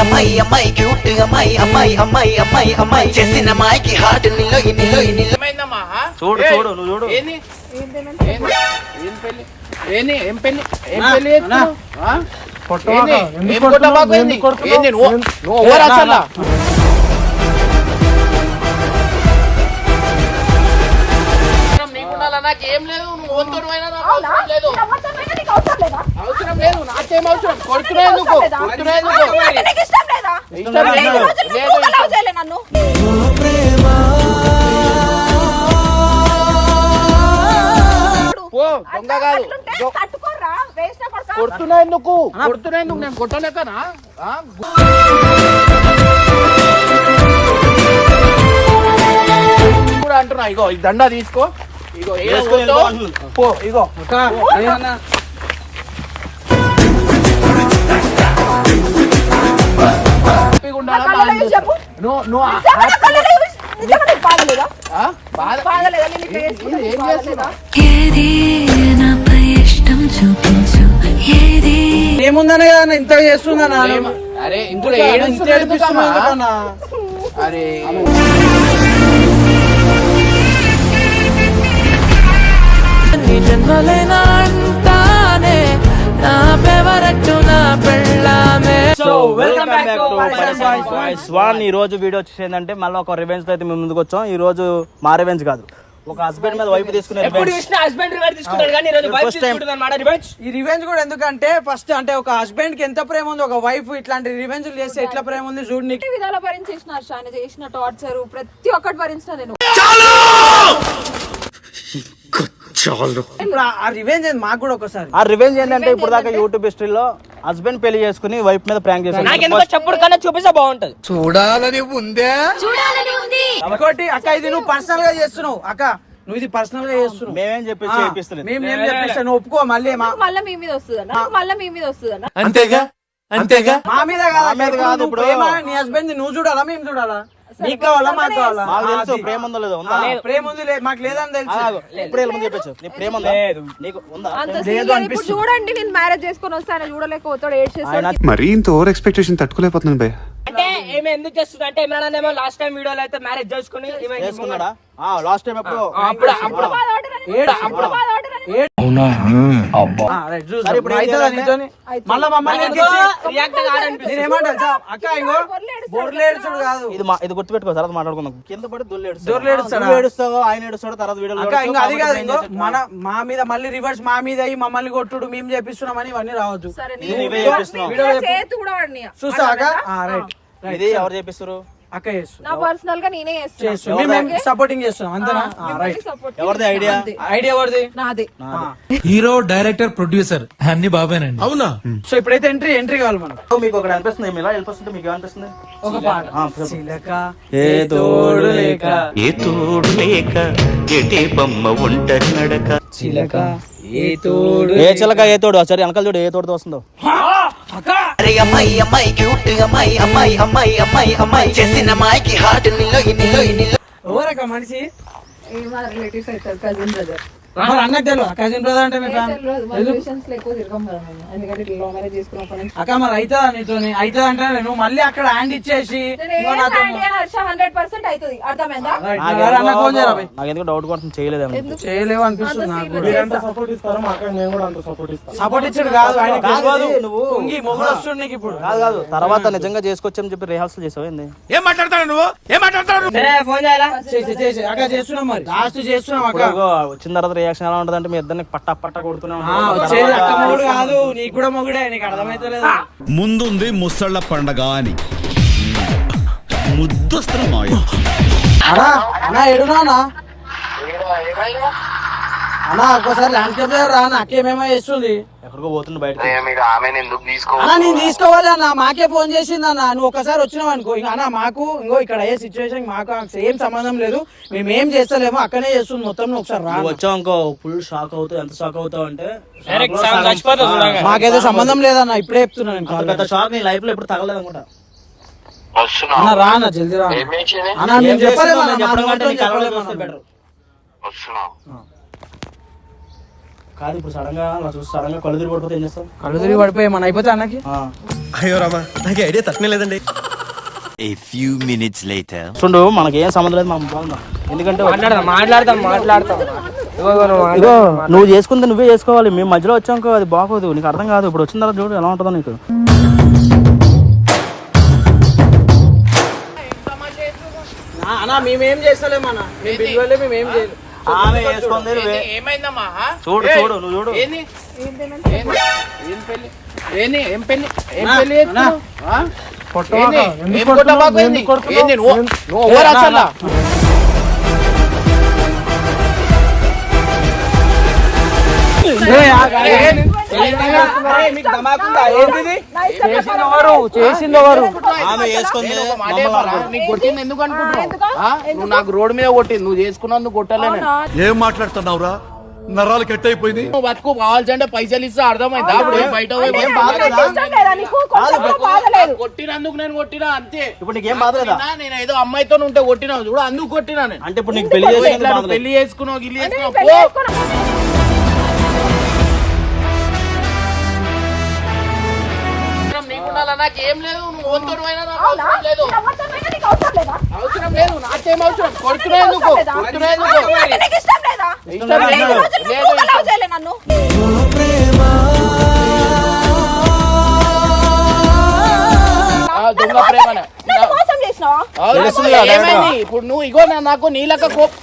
అమ్మాయి అమ్మాయి క్యూట్ అమ్మాయి అమ్మాయి అమ్మాయి అమ్మాయి అమ్మాయి చేసిన అమ్మాయికి హార్ట్ నిలో నిలో నిలో ఏమైందమ్మా ఆ? చూడు, చూడు, నువ్వు చూడు. ఏంది ఏంది? ఏం పెళ్ళి ఏంది ఏం పెళ్ళి ఏం? ఎందుకు ఏం? కొట్టబాకు ఏంది? ఏంది నువ్వు ఏం- నువ్వు నా, అసలు? నాకేం లేదు నువ్వు వంతుడు అయినా నాకు అవునా? అవసరం లేదు అవసరం లేదా? అవసరం లేదు నాకేం అవసరం కొడుతున్నా ఎందుకు? కొడుతున్నా ఎందుకు అంటే నీకు ఇష్టం లేదా? ఇష్టం మరి లేదు. ఇన్ని రోజులు లేదు, నువ్వు కూడా ఇష్టం. love చేయలే నన్ను. పో దొంగ అట్లా- కాదు అట్లుంటే దొ- తట్టుకోరా, వేస్ట్ నా కొడుకా. కొడుతున్నా ఎందుకు కొడుతున్నా ఎందుకు నేను కొట్టలేకనా ఆ? కూడా అంటున్నా ఇగో ఈ దండ తీసుకో ఇగో ఏ వేసుకో. పో ఇగో అక్క, ఏమన్నా? ఏముందనే కదా చేస్తుందన్నా ఏమ- అరే ఇంట్లో ఏడు ఇంత ఏడిపిస్తున్నా? అరే. నీ జన్మలైనా అంటానే నా ఫేవరెట్ నా పెళ్ళామే so welcome back to voice one ఈ రోజు వీడియో వచ్చేసి ఏంటంటే మళ్ళీ ఒక రివెంజ్తో అయితే మేము ముందుకు వచ్చాం. ఈ రోజు మా రివెంజ్ కాదు. ఒక హస్బెండ్ మీద వైఫ్ తీసుకునే ఈ రివెంజ్ కూడా ఎందుకంటే ఫస్ట్ అంటే ఒక హస్బెండ్కి ఎంత ప్రేమ ఉంది ఒక వైఫ్ ఇట్లాంటి రివెంజ్ చేస్తే ఎట్లా ప్రేమ ఉంది చూడు నీకు. అన్ని విధాల భరించేసిన చేసిన టార్చర్ ప్రతి ఒక్కటి భరించిన నేను. ఇప్పుడు ఆ- రివెంజ్ మాకు కూడా ఒకసారి. ఆ రివెంజ్ ఏంటంటే ఇప్పుడు దాకా యూట్యూబ్ హిస్టరీలో హస్బెండ్ పెళ్ళి చేసుకుని వైఫ్ మీద ప్రాంక్ చప్పుడు కన్నా చూపిస్తే బాగుంటది. ఇంకోటి అక్క ఇది నువ్వు పర్సనల్గా చేస్తున్నావు. అక్క నువ్వు ఇది పర్సనల్గా చేస్తున్నావు. మేమేం చెప్పి ఆ, చేపిస్తలేదు. మేము ఏం చెప్పిస్తా? నువ్వు ఒప్పుకో మళ్ళీ మా మళ్ళీ మీ మీద వస్తుందన్న మళ్ళీ మీ మీద వస్తుందన్న అంతేగా? అంతేగా? మా మీద కాదు మా మీద ఇప్పుడు నీ హస్బెండ్ నీ నువ్వు చూడాలా? మేము చూడాలా? నీకు కావాలా మాకు కావాలా? మాకు తెలుసు. ప్రేమ ఉందో లేదో ఉందా? ప్రేమ ఉంది లే- మాకు లేదని తెలుసు. ఇప్పుడు ముందు చెప్పచ్చు. నీ ప్రేమ ఉందా? నీకు ఉందా? లేదు. లేదు. ఇప్పుడు. చూడండి నేను మ్యారేజ్ చేసుకొని వస్తే ఆయన చూడలేకపోతాడు ఏడ్ చేస్తాడు మరీ ఇంత ఓవర్ ఎక్స్పెక్టేషన్ తట్టుకోలేకపోతున్నాను భయ్య. అంటే ఏమి ఎందుకు చేస్తుంది? అంటే ఇమ్రాన్ ఏమో లాస్ట్ టైం వీడియోలో అయితే మ్యారేజ్ చేసుకుని ఈమె చేసుకున్నాడా? లాస్ట్ టైం ఎప్పుడు? అప్పుడు అప్పుడు. ఏడు అప్పుడు. ఇది గుర్తుపెట్టుకో తర్వాత మాట్లాడుకుందాం. కింద పడి దొల్లు ఏడుస్తాడు. దొర్లు ఏడుస్తాడా? నువ్వు ఏడుస్తావు ఆయన ఏడుస్తాడు తర్వాత వీడియోలో అక్క ఏడుస్తావు. ఇంకా అది కాదు? మన మా మీద మళ్ళీ రివర్స్ మా మీద అయ్యి మమ్మల్ని కొట్టుడు మేము చేపిస్తున్నామని ఇవన్నీ. వీడియో వాడిని చూస్తా అక్క? ఆ, రైట్. ఇది ఎవరు చేపిస్తారు అక్క చేస్తుంది. నా పర్సనల్గా నేనే చేస్తున్నా. చేస్తుంది. మేము సపోర్టింగ్ చేస్తున్నాం అంతేనా? ఆ, రైట్ సపోర్ట్ ఎవరిది ఐడియా ఐడియా ఎవరిది? నాదే. హీరో డైరెక్టర్ ప్రొడ్యూసర్ అన్ని బాబానండి. అవునా? సో ఇప్పుడైతే ఎంట్రీ ఎంట్రీ కావాలి మనం మీకు ఒకటి అనిపిస్తుంది మీరు ఇలా వెళ్ళిపోతుంటే మీకు ఏమనిపిస్తుంది ఒక పాట. చిలక ఏ తోడు లేక. ఏ తోడు లేక ఎటే బొమ్మ నడక. చిలక ఏ తోడు ఏ చిలక ఏ తోడు? సరే వెనకాల చూడు ఏ తోడుతో వస్తుందో. అరే అమ్మాయి అమ్మాయి క్యూట్ అమ్మాయి అమ్మాయి అమ్మాయి అమ్మాయి అమ్మాయి చేసిన అమ్మాయికి హార్ట్ నిలో నిలో నిలో ఎవరక్క మనిషి? మా రిలేటివ్స్ అవుతారు కజిన్ బ్రదర్ కజిన్ బ్రదర్ అంటే అక్క మరి అవుతుందా అవుతుంది అంటే నువ్వు మళ్ళీ అక్కడ హ్యాండ్ ఇచ్చేసి ఇంకో నాతో హండ్రెడ్ పర్సెంట్ అవుతుంది అర్థమైందా? రైట్, మరి ఎవరు అన్నకు ఫోన్ చేయరా భయ్? నాకు ఎందుకు డౌట్ కొడుతుంది? చేయలేదేమో చేయలేవు అనిపిస్తుంది నాకు. సపోర్ట్ సపోర్ట్ ఇచ్చాడు కాదు ఆయన కాదు, తెలియదు. నువ్వు- పొంగి మొగుడు వస్తుంది నీకు ఇప్పుడు. కాదు కాదు తర్వాత నిజంగా చేసుకొచ్చని చెప్పి రిహార్సల్ చేసావు ఏంది? ఏం మాట్లాడతాడు నువ్వు? ఏం మాట్లాడతాడు సరే ఫోన్ చేయాలా చేసి చేసి అక్క చేస్తున్నాం మరి. లాస్ట్ చేస్తున్నాం అక్క. ఇప్పుడు ఇగో వచ్చిన తర్వాత రియాక్షన్ ఎలా ఉంటుంది అంటే మీ ఇద్దరిని పట్ట పట్ట కొడుతూనే ఆ, ఉంటారు. వచ్చేది అక్క మొగుడు కాదు నీకు కూడా మొగుడే నీకు అర్థమైతలేదు. ముందుంది ముసళ్ళ పండగ అని. ముద్దొస్తున్న అన్నా అన్నా ఎడునా అన్నా ఒక్కసారి ల్యాండ్స్కేప్ రా అన్న అక్క ఏమేమో చేస్తుంది. ఎక్కడికో పోతుంది బయట అన్నా నేను తీసుకోవాలి అన్న మాకే ఫోన్ చేసింది అన్న. నువ్వు ఒకసారి వచ్చినావు అనుకో. ఇంకా అన్న మాకు ఇంకో ఇక్కడ ఏ సిచ్యువేషన్ మాకు ఏం సంబంధం లేదు. మేము ఏం చేస్తలేమో అక్కనే చేస్తుంది. మొత్తం నువ్వు ఒకసారి రా నువ్వు. వచ్చావు ఫుల్ షాక్ అవుతావు. ఎంత షాక్ అవుతావు అంటే shock చచ్చిపోతావు చూడంగా. మాకైతే సంబంధం లేదన్న ఇప్పుడే చెప్తున్నా నేను అంత కాల్ షాక్ నీ లైఫ్లో ఎప్పుడు తగలేదు అనుకుంటా. అన్న రా అన్న జల్దీ రా అన్న. అన్న ఏం మేము చెప్పలేము చేస్తున్నావు? నేను చెప్పడం కంటే నీకు కలవలేదు అన్న. కాదు ఇప్పుడు సడన్గా అలా చూసి సడన్గా కళ్ళు తిరిగి పడిపోతే ఏం చేస్తాం? కళ్ళు తిరిగి పడిపోయి మన అయిపోతే అన్నకి. అయ్యో రామా నాకు ఐడియా తట్టనే లేదండి. A few minutes later. చూడు మనకి ఏం సంబంధం లేదు మనం బాగుందాం. ఎందుకంటే మాట్లాడదాం మాట్లాడతాం మాట్లాడతాం ఇగో ఇగో నువ్వు చేసుకుంది నువ్వే చేసుకోవాలి. మేము మధ్యలో వచ్చాక అది బాగోదు నీకు అర్థం కాదు. ఇప్పుడు వచ్చిన తర్వాత చూడు ఎలా ఉంటుందో నీకు. అన్న మేమేం చేస్తలేమన్నా మేము పిలవలే మేమేం చేయలేదు ఆమె నువ్వే ఏమైందమ్మా? చూడు చూడు నువ్వు చూడు. ఏంది? ఏంది? ఏం పెళ్ళి ఏంది ఏం పెళ్ళి ఏం? ఆ? ఏంది? ఏం నువ్వు ఎవరు అసలు చేసింది ఎవరు? చేసింది ఎవరు? ఆమె చేసుకుంది కొట్టింది ఎందుకు అనుకుంటున్నావు? నువ్వు నాకు రోడ్డు మీద కొట్టింది. నువ్వు చేసుకున్నందుకు కొట్టలేను. ఏం మాట్లాడుతున్నావురా? నరాలు కట్ అయిపోయింది నువ్వు బతుకు కావాల్సింటే పైసలు ఇస్తే అర్థమైందా? అప్పుడు ఏం బయట కొట్టినందుకు నేను కొట్టినా అంతే. ఇప్పుడు నీకేం బాధ లేదా? కొట్టినా, నేను ఏదో అమ్మాయితో ఉంటే కొట్టినా చూడు అందుకు కొట్టినా అంటే ఇప్పుడు నీకు పెళ్ళి పెళ్ళి చేసుకున్నావు గిల్లి చేసుకున్నావు. నాకేం లేదు నువ్వు ఓన్తోనివైనా నాకు అవసరం లేదు. అవసరం లేదు? నాకేం అవసరం? కొడుతున్నా ఎందుకు? కొడుతున్నా ఎందుకు? ఇష్టం లేదు? లేదు. ఇష్టం. ఆ, దొంగ ప్రేమనే. ఇప్పుడు నువ్వు ఇగో నా- నాకు నీలక కోపం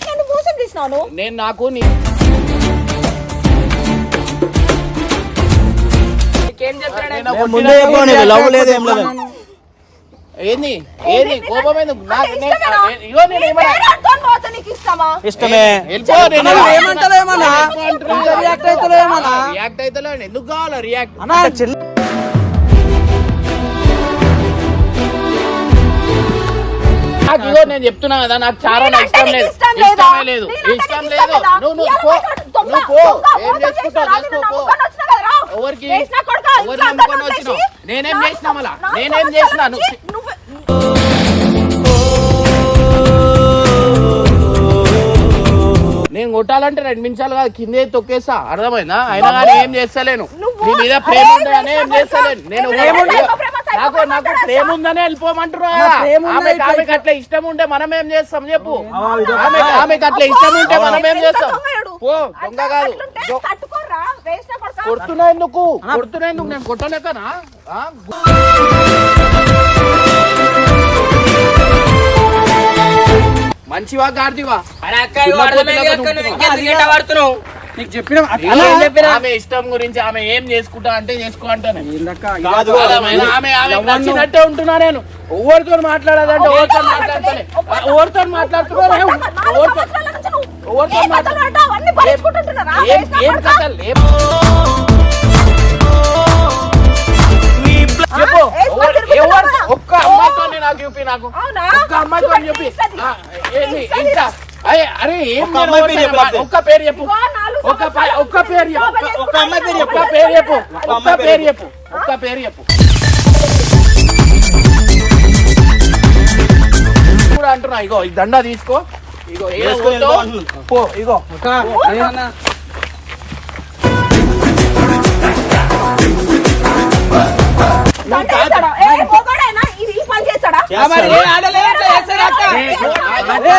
నేను నాకు నీ చెప్పాడు? ముందే చెప్పాను లవ్ లేదు ఏం లేదు. ఏంది? ఏది? కోపం ఎందుకు? నాకు ఇష్టమే? రియాక్ట్ అవుతలే ఎందుకు కావాలా రియాక్ట్? అన్న చిన్న ఇగో నేను చెప్తున్నా కదా నాకు చాలా ఇష్టం లేదు. ఇష్టమే లేదు. ఇష్టం లేదు. నువ్వు నువ్వు ఎవరికి? నేనేం చేసినా మళ్ళా? నేనేం చేసినా? నువ్వు నేను కొట్టాలంటే రెండు నిమిషాలు కాదు కిందే తొక్కేస్తా అర్థమైందా? అయినా కానీ ఏం చేస్తలేను. నీ మీద ప్రేమ ఉందనే ఏం చేస్తలేను. నేను నాకు నాకు ప్రేమ ఉందనే ఆమెకి అట్లా ఇష్టం ఉంటే మనం ఏం చేస్తాం చెప్పు. ఆమె ఆమెకి అట్లా ఇష్టం ఉంటే మనం ఏం చేస్తాం? పో దొంగ కాదు. కొడుతున్నా ఎందుకు? కొడుతున్నా ఎందుకు? నేను కొట్టలేకనా? మంచివా గాడిదివా? అరే అక్క నీకు చెప్పిన? ఆమె ఇష్టం గురించి ఆమె ఏం చేసుకుంటా అంటే చేసుకో అంటాను కాదు ఆమె ఆమె నచ్చినట్టే ఉంటున్నా నేను. ఎవరితో మాట్లాడదంటే ఎవరితో మాట్లాడతలే ఎవరితో మాట్లాడుతున్నా ఏం కథలు ఏం చెప్పు. ఒక్క అమ్మాయితో నాకు చూపి నాకు. ఒక్క అమ్మాయితో చెప్పి అరే ఏం ఒక్క పేరు చెప్పు. ఒక్క చెప్పు ఒక్క పేరు చెప్పు. ఒక్క అమ్మాయి పేరు చెప్పు. పేరు చెప్పు. ఒక్క పేరు చెప్పు. ఒక్క పేరు చెప్పు. కూడా అంటున్నా ఇగో ఈ దండ తీసుకో. ఇగో. పో ఇగో. మరి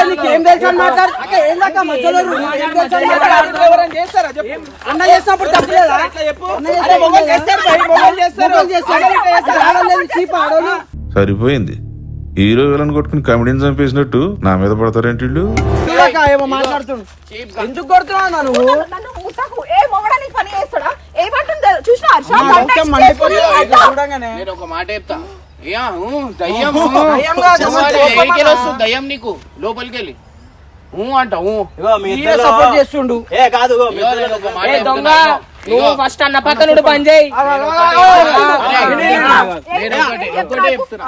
నీకేం తెలుసు మాట్లాడు. మధ్యలో. అన్న చేసినప్పుడు తప్పలేదా? సరిపోయింది. హీరో విలన్ కొట్టుకుని కమెడీని చంపేసినట్టు నా మీద పడతారేంటి ఏమో మాట్లాడుతుండు. ఎందుకు కొడుతున్నావు నువ్వు? చూడంగానే. నేను ఒక మాట చెప్తా. దయ్యం నీకు లోపలికి వెళ్ళి అంట సపోర్ట్ చేస్తుండు ఏ కాదు దొంగ. నువ్వు ఫస్ట్ అన్న పక్కనుడు పని చేయి ఒకటి ఒకటే చెప్తున్నా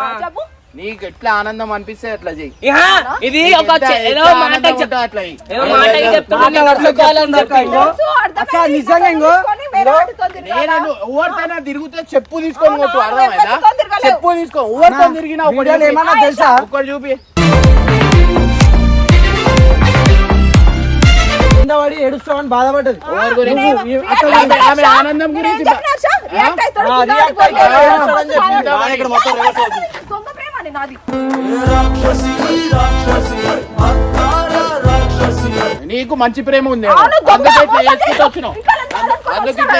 నీకు ఎట్లా ఆనందం అనిపిస్తే అట్లా చెయ్యి. ఇహా, ఇది ఒక ఏదో మాట అట్లా. ఏదో మాట చెప్తున్నా నిజంగా ఎవరితోనే తిరిగితే చెప్పు తీసుకొని కొట్టు అర్థమైందా చెప్పు తీసుకో. ఎవరితో తిరిగినా ఒకటి. ఏమన్నా తెలుసా? ఒకటి చూపి. కింద పడి ఏడుస్తామని బాధపడ్డది. ఆనందం గురించి బా- రియాక్ట్ అయితే నీకు మంచి ప్రేమ ఉంది అందుకే ఇట్లా. వచ్చినావు అందుకే ఇట్లా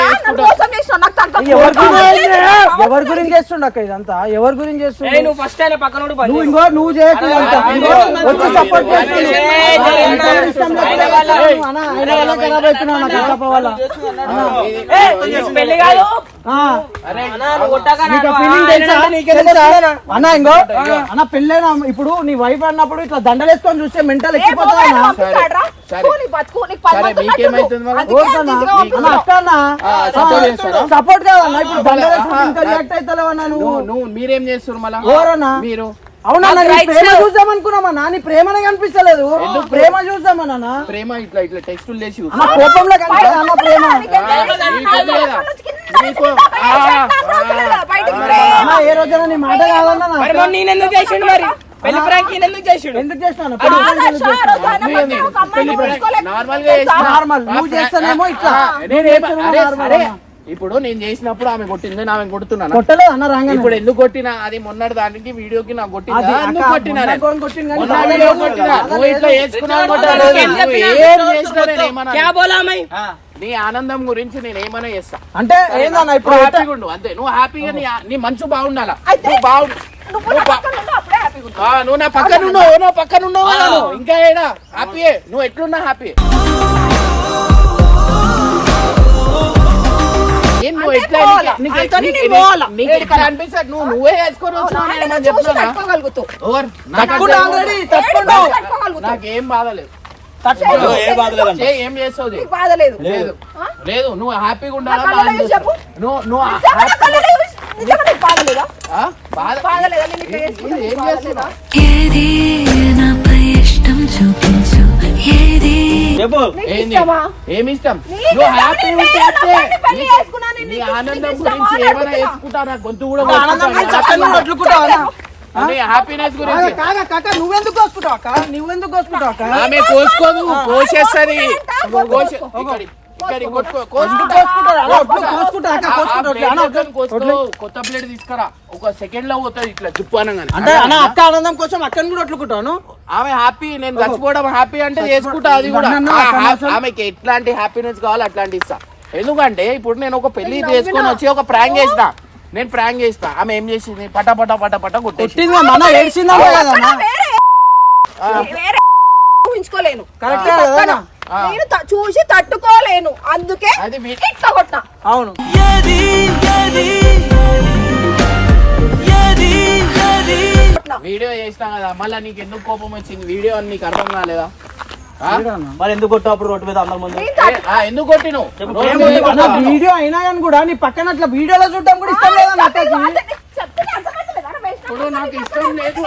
ఎవరి గురించి చేస్తుండ అక్క ఇదంతా ఎవరి గురించి చేస్తుండు నువ్వు ఫస్ట్ అయినా పక్కన ఉండి పని నువ్వు. ఇంకో వచ్చి సపోర్ట్ అన్న, ఇంకో అన్న పెళ్ళైనా ఇప్పుడు నీ వైఫ్ అన్నప్పుడు ఇట్లా దండలేసుకొని చూస్తే మెంటల్ ఎక్కిపోతా సపోర్ట్ కాదన్న ఇప్పుడు. రియాక్ట్ అవుతలేవన్నా నువ్వు? మీరేం చేస్తున్నారు మళ్ళా? ఎవరన్నా? మీరు? అవునా ప్రేమ లేవు. చూద్దాం అనుకున్నామన్నా నీ ప్రేమనే కనిపిస్తలేదు. ఎందుకు? ప్రేమ చూద్దామన్నా ప్రేమ ఇట్లా ఇట్లా టెక్స్టులు చేసి కోపంలో కనిపిస్తుంది అన్న ప్రేమ. ఏ రోజైనా నీ మాట కాదన్నా నా మరి అక్క. మొన్న నేను ఎందుకు చేసిండు మరి? పెళ్ళి ప్రాంక్ ఎందుకు చేసిండు? ఎందుకు పెట్టుకోలేదు. నార్మల్. నువ్వు చేస్తానేమో ఇట్లా. ఇప్పుడు నేను చేసినప్పుడు ఆమె కొట్టింది ఆమె కొడుతున్నాను? కొట్టలేదు అన్న రాగానే. ఇప్పుడు ఎందుకు కొట్టినా? అది మొన్నటి దానికి వీడియోకి నాకు కొట్టిందా? ఎందుకు కొట్టినా మొన్న మొన్న వీడియో కొట్టినా. నువ్వు ఇట్లా నీ ఆనందం గురించి నేను ఏమైనా చేస్తా. అంటే ఏందన్న ఇప్పుడు హ్యాపీగా ఉండు అంతే. నువ్వు హ్యాపీగా నీ నీ మనసు బాగుండాలా? బాగుండు నువ్వు నా పక్కన ఉన్నావు నా పక్కన ఉన్నావు. ఇంకా ఏడా? హ్యాపీయే నువ్వు ఎట్లున్నా హ్యాపీ ఏం. నువ్వు వేసుకొని నాకు తట్టుకున్నా అర్థం already, కాదు. తట్టుకున్నా. ఏడు తట్టుకోగలుగుతావు. నాకేం బాధ లేదు. తట్టుకో. ఏ చేస్తావు? నీకు బాధ లేదు. నువ్వు హ్యాపీగా ఉండాలా. నువ్వు చెప్పు? ఏమి ఇష్టం? నువ్వు? హ్యాపీ ఉంటే నీ- ఆనందం గురించి ఏమైనా. వేసుకుంటా నా గొంతు కూడా హ్యాపీనెస్ గురించి నువ్వెందుకు కోసుకుంటావు కోసుకుంటావు కోసేస్తుంది. కొత్త ప్లేట్ తీసుకురా. ఒక సెకండ్లో పోతుంది ఇట్లా జిప్పు అనగానే. అంటే అన్న అక్క ఆనందం కోసం అక్కని కూడా ఒట్లుకుంటాను ఆమె హ్యాపీ నేను చచ్చిపోవడం హ్యాపీ అంటే చేసుకుంటా అది కూడా. ఆమెకి ఎట్లాంటి హ్యాపీనెస్ కావాలో అట్లాంటి ఇస్తా. ఎందుకంటే ఇప్పుడు నేను ఒక పెళ్ళి చేసుకొని వచ్చి ఒక ప్రాంక్ చేసిన నేను ప్రాంక్ చేసిన ఆమె ఏం చేసింది? పట పట పట పట కొట్టేసి కొట్టింది మన ఏడ్చిందా కదన్నా వేరే వేరే ఊహించుకోలేను. కరెక్ట్ నేను త- చూసి తట్టుకోలేను. అందుకే కొట్టినా అవును. కొట్టినా. వీడియో చేసినా కదా మళ్ళీ నీకు ఎందుకు కోపం వచ్చింది? వీడియో అని నీకు అర్థం కాలేదా? మరి ఎందుకు కొట్టావు అప్పుడు రోడ్డు మీద అందరి ముందు? ఎందుకు కొట్టావు? వీడియో అయినా కానీ కూడా నీ పక్కన అట్లా వీడియోలో చూడడం కూడా ఇష్టం లేదా ఇప్పుడు నాకు ఇష్టం లేదు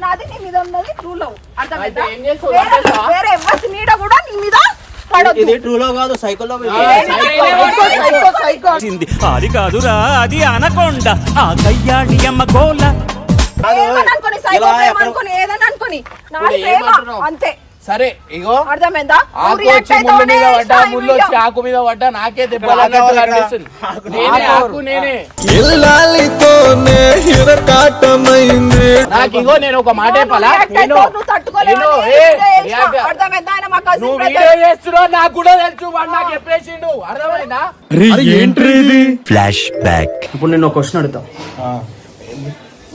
నాది నీ మీద ఉన్నది? వేరే- ఎవరి నీడ కూడా నీ మీద పడొద్దు. ఇది ట్రూలో కాదు సైకిల్లో ఆ, psycho, సైకో సైకో అది కాదురా అది అనకొండ. ఆ కయ్యాడి అమ్మ గోల. అనుకోని, ఎక్కడ- అనుకోని, ఏదన్నా అనుకోని. అంతే. సరే ఇగో అర్థమైందా? ఆకు వచ్చి ముళ్ళు ఆకు మీద పడ్డా నాకే దెబ్బలు ఆకు అన్నట్టు ఎవరు ఇక్కడ? అనిపిస్తుంది. నేనే ఆకు నేనే. నాకు ఇగో నేను ఒక మాట నువ్వు. వీడియో చేస్తున్నావు నాకు కూడా తెలుసు వాడు నాకు చెప్పేసిండు. అర్థమైందా? ఫ్లాష్ బ్యాక్ ఇప్పుడు నేను ఒక క్వశ్చన్ అడుగుతా.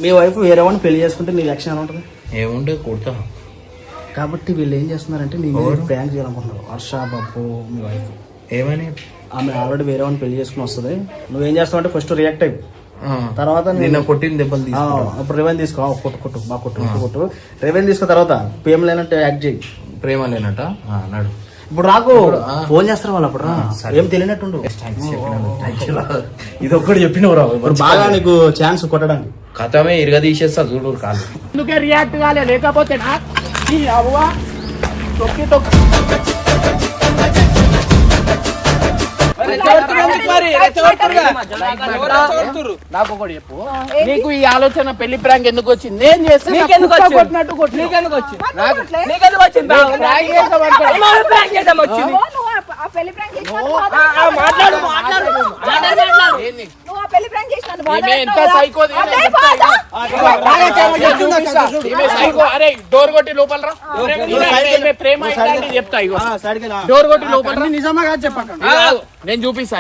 మీ వైఫ్ వేరే వాడిని పెళ్ళి చేసుకుంటే నీ ఎలా ఉంటుంది ఏముంటే కొడతా. కాబట్టి వీళ్ళు ఏం చేస్తున్నారంటే నీ ప్రాంక్ చేయాలనుకుంటున్నారు. హర్ష బాబు మీ వైఫ్ ఏమని? ఆమె ఆల్రెడీ వేరే వాడిని పెళ్ళి చేసుకుని వస్తుంది. నువ్వేం చేస్తావు అంటే ఫస్ట్ రియాక్ట్ అయ్యి తర్వాత నిన్న కొట్టిన దెబ్బలు అప్పుడు రెవెన్ తీసుకో. కొట్టు కొట్టు బాగా కొట్టు కొట్టు, కొట్టు. రెవెన్ తీసుకున్న తర్వాత. పేమ్ లేనట్టు యాక్ట్ చేయి. ప్రేమ లేనట? నడు. ఇప్పుడు రాకు. ఫోన్ చేస్తారు వాళ్ళు అప్పుడు రా. ఏం తెలియనట్టుండు. ఇది ఒక్కటి చెప్పినవరా ఇప్పుడు బాగా నీకు ఛాన్స్ కొట్టడానికి. కథమే ఇరగ తీసేస్తా చూడు కాదు రియాక్ట్ కాలే లేకపోతే ఎవరు రెచ్చగొడుతురు? నాకు ఒకటి చెప్పు. నీకు ఈ ఆలోచన పెళ్ళి ప్రాంక్ ఎందుకు వచ్చింది? నేను చేస్తే? కొట్టినట్టు. నీకెందుకు వచ్చింది? నీకెందుకు వచ్చింది? మాట్లాడు మాట్లాడు. డోర్ కొట్టి లోపల ప్రేమ చెప్తా ఇగో. డోర్ కొట్టి లోపల. నిజమా కాదు ఆగు. నేను చూపిస్తా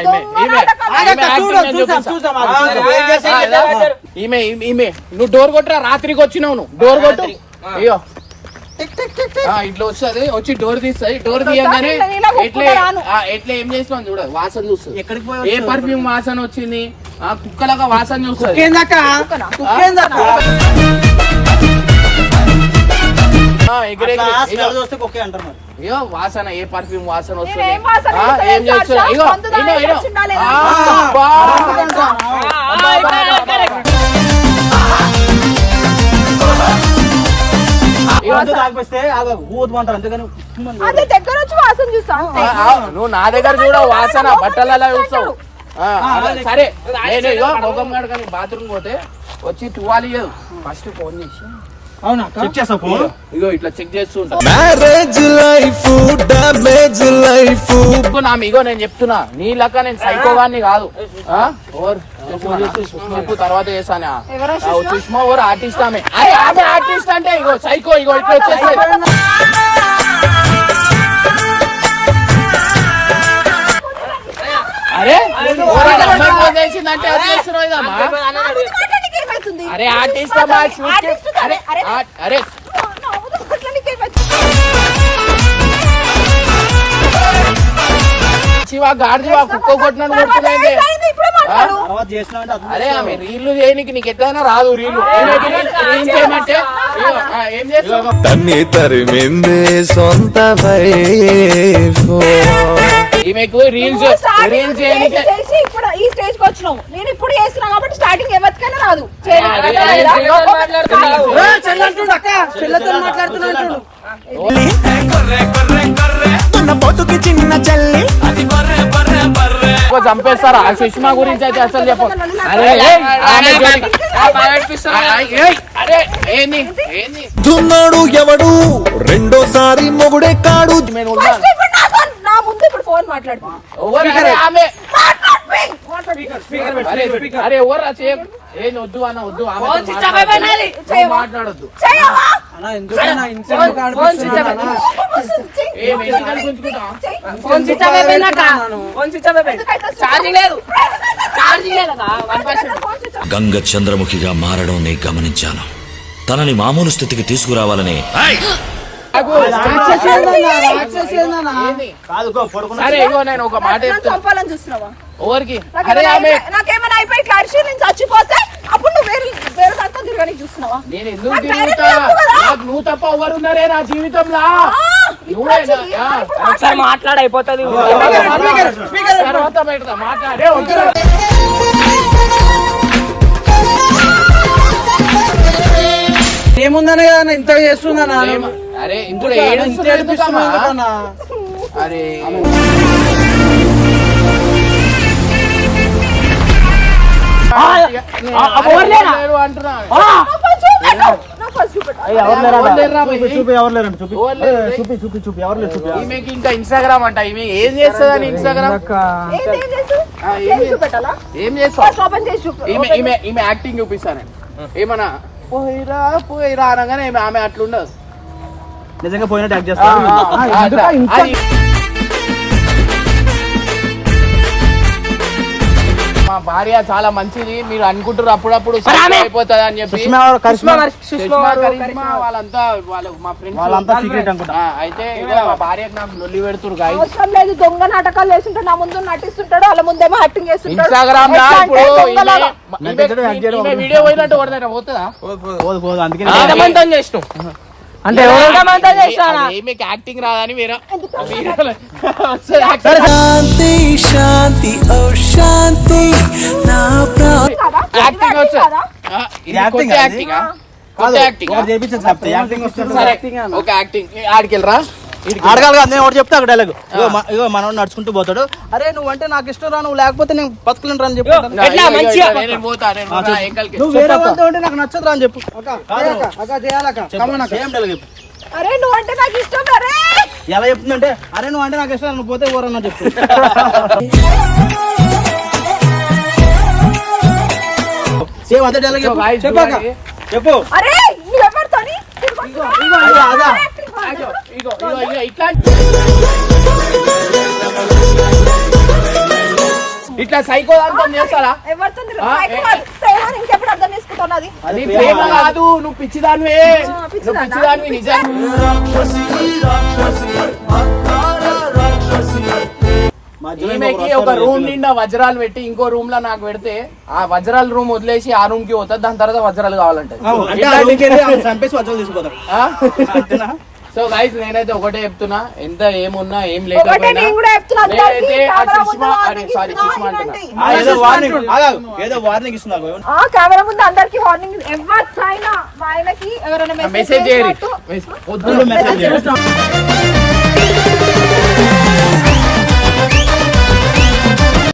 ఈమె ఈమె. నువ్వు డోర్ కొట్టరా రాత్రికి వచ్చినావు నువ్వు. డోర్ కొట్టు. అయ్యో ఇట్లా వస్తుంది వచ్చి డోర్ తీస్తుంది డోర్ తీయగానే ఎట్లా ఎట్లా ఏం చేస్తావు చూడ వాసన చూస్తుంది ఎక్కడికి ఏ పర్ఫ్యూమ్ వాసన వచ్చింది ఆ కుక్కలాగా వాసన చూస్తుంది వాసన ఏ పర్ఫ్యూమ్ వాసన వస్తుంది ఏం చేస్తున్నా. అదే దగ్గర వచ్చి వాసన చూస్తా అంతే. ఆ, ఆ, నువ్వు నా దగ్గర చూడ వాసన బట్టలలో చూస్తావు. సరే నేను బాత్రూమ్ పోతే వచ్చి తువాలి ఫస్ట్ ఫోన్ చేసి. అవునా చెక్ చేస్తావు ఫోన్? ఇగో ఇట్లా చెక్ చేస్తూ ఉంటా. మ్యారేజ్ లైఫ్ డామేజ్ లైఫ్ నా ఇగో నేను చెప్తున్నా. నీ లెక్క నేను సైకోగాన్ని కాదు. ఆ? ఓర్ చెప్పు తర్వాత చేసానా సుష్మా? ఓర్ ఆర్టిస్ట్ ఆమె. అరే ఆమె ఆర్టిస్ట్ అంటే ఇగో సైకో ఇగో ఇట్లా వచ్చేసి అరే చేసిందంటే అది చేస్తున్నావు ఇదమ్మా? అరే ఆర్టిస్ట్ అరే అరే? శివ కుక్క కొడుతున్నాయి అరే ఆమె రీళ్ళు చేయనికి నీకు ఎట్లయినా రాదు రీళ్ళు ఏం చేయమంటే? ఏం చేస్తావు? తన్ని తరిమింది సొంత ఈమెకు రీల్స్ రీల్స్ చేసి చేయడానికి చేసి ఇప్పుడు ఈ స్టేజ్కి వచ్చినావు. నేను ఇప్పుడు చేస్తున్నా కాబట్టి స్టార్టింగ్ ఎవరికైనా రాదు. చిన్న చల్లి చంపేస్తారా? ఆ సుష్మా గురించి అయితే అసలు చెప్పు. అరే ఏయ్, ఆమె జోలికి- ఆ, ఏయ్, అరే ఏంది? ఏంది? దున్నాడు ఎవడు? రెండోసారి మొగుడే కాడు. ఇప్పుడు ఫోన్ మాట్లాడు అరే ఎవరు చేయ వద్దు అన్న మాట్లాడొద్దు. గంగ చంద్రముఖిగా మారడం నే గమనించాను. తనని మామూలు స్థితికి తీసుకురావాలని సరే ఇగో నేను ఒక మాట చంపాలని చూస్తున్నావా? ఎవరికి? అరే నాకేమైనా ఆమె అయిపోయి- నాకేమైనా అయిపోయి ఇట్లా అరిచి నేను చచ్చిపోతే అప్పుడు నువ్వు వేరే వేరే దాంతో తిరగడానికి చూస్తున్నావా? నేను ఎందుకు తిరుగుతా. నాకు నువ్వు తప్ప ఎవరు ఉన్నారే నా జీవితంలో? ఒకసారి మాట్లాడ. అయిపోతుంది. తర్వాత మాట్లాడే. ఏముందనే కదా ఇంత చేస్తుందన్నా ఏమ- అరే ఇప్పుడు? అరే. ఇంకా ఇన్స్టాగ్రామ్ అంట ఈమె ఏం చేస్తుందని ఇన్స్టాగ్రామ్ ఏం చేస్తావు? ఆ, ఏం చేసి చేస్తావు? చూపెట్టాలా? ఏం చేస్తావు? ఫస్ట్ ఓపెన్ చేసి చూపు ఈమె యాక్టింగ్ చూపిస్తాను. ఏమన్నా? పోయిరా పోయిరా అనగానే ఆమె అట్లుండదు. నిజంగా పోయినట్టు యాక్ట్ ఆ, చేస్తా ఆ, అట్లా. అది- మా భార్య చాలా మంచిది. మీరు అనుకుంటారు అప్పుడప్పుడు అయిపోతుంది అని చెప్పి. సుష్మా ఎవరు? కరిష్మా సుష్మా, కరిష్మా వాళ్ళంతా వాళ్ళ మా ఫ్రెండ్స్ వాళ్ళంతా సీక్రెట్ అనుకుంటా. అయితే మా భార్యకు నాకు లొల్లి పెడుతురు అవసరం లేదు. దొంగ నాటకాలు వేస్తుంటాడు నా ముందు నటిస్తుంటాడు. వాళ్ళ ముందేమో యాక్టింగ్ చేస్తుంటాడు. ఇన్స్టాగ్రామ్ లా ఇప్పుడు వీడియో పోయినట్టు కొడతారా పోతుందా? పోదు పోదు. అందుకే చేసినావు అంటే మీకు యాక్టింగ్ రాదని వేరే శాంతి శాంతి ఓ శాంతి నా? యాక్టింగ్? యాక్టింగ్ యాక్టింగ్ యాక్టింగ్ ఒక యాక్టింగ్ ఆడికెళ్ళరా? అడగాలి కదా నేను ఒకటి చెప్తే అక్కడ డైలాగ్ ఇగో మ- ఇగో మనోడు నడుచుకుంటూ పోతాడు. అరే నువ్వు అంటే నాకు ఇష్టం రా నువ్వు లేకపోతే నేను బతకలేను రా అని చెప్పు నువ్వు వేరే వాళ్ళతో ఉంటే నాకు నచ్చదు రా అని చెప్పు. అరే నువ్వు. అంటే నాకు ఇష్టం అరే ఎలా చెప్తుందంటే అరే నువ్వు అంటే నాకు ఇష్టం నువ్వు పోతే ఊరన్నా చెప్పు. సేమ్ అదే డైలాగ్ చెప్పు. అరే నువ్వు ఎవరితోని? ఇట్లా సైకో చేస్తారా ఇంకెప్పుడు అర్థం చేసుకుంటున్నది అది ప్రేమ కాదు నువ్వు పిచ్చిదానివే నువ్వు పిచ్చిదానా? పిచ్చిదానివి నిజం ఈమెకి ఒక రూమ్. నిండా వజ్రాలు పెట్టి ఇంకో రూమ్లో నాకు పెడితే ఆ వజ్రాల రూమ్ వదిలేసి ఆ రూమ్కి పోతుంది దాని తర్వాత వజ్రాలు కావాలంటది. సో గైస్ నేనైతే ఒకటే చెప్తున్నా. ఎంత ఏమున్నా ఏం ఒకటే లేకపోయినా నేనైతే ఆ సుష్మా అరే సారీ ఇస్తున్నా, సుష్మా అంటున్నా. వినండి. ఆ, ఏదో వార్నింగ్ ఆగాగు. ఏదో వార్నింగ్. ఇస్తున్నా ఆ కెమెరా ముందు అందరికి వార్నింగ్. ఎవరికైనా మా ఆయనకి ఎవరైనా మెసేజ్ చేయరు. వద్దు.